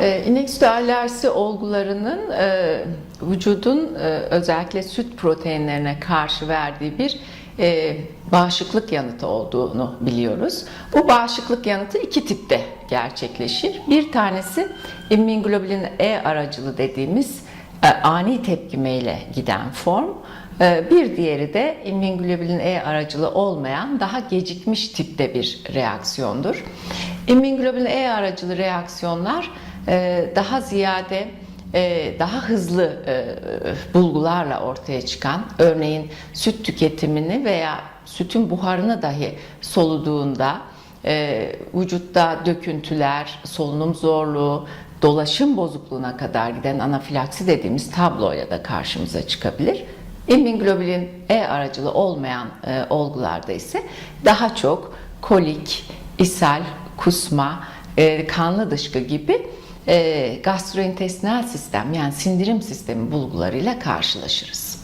E, İnek alerjisi olgularının e, vücudun e, özellikle süt proteinlerine karşı verdiği bir e, bağışıklık yanıtı olduğunu biliyoruz. Bu bağışıklık yanıtı iki tipte gerçekleşir. Bir tanesi immunoglobulin E aracılı dediğimiz ani tepkimeyle giden form. Bir diğeri de immunoglobulin E aracılı olmayan daha gecikmiş tipte bir reaksiyondur. İmmunoglobulin E aracılı reaksiyonlar daha ziyade e, daha hızlı e, bulgularla ortaya çıkan, örneğin süt tüketimini veya sütün buharını dahi soluduğunda e, vücutta döküntüler, solunum zorluğu, dolaşım bozukluğuna kadar giden anafilaksi dediğimiz tabloyla da karşımıza çıkabilir. İmmunoglobulin E aracılı olmayan olgularda ise daha çok kolik, ishal, kusma, e, kanlı dışkı gibi e, gastrointestinal sistem yani sindirim sistemi bulgularıyla karşılaşırız.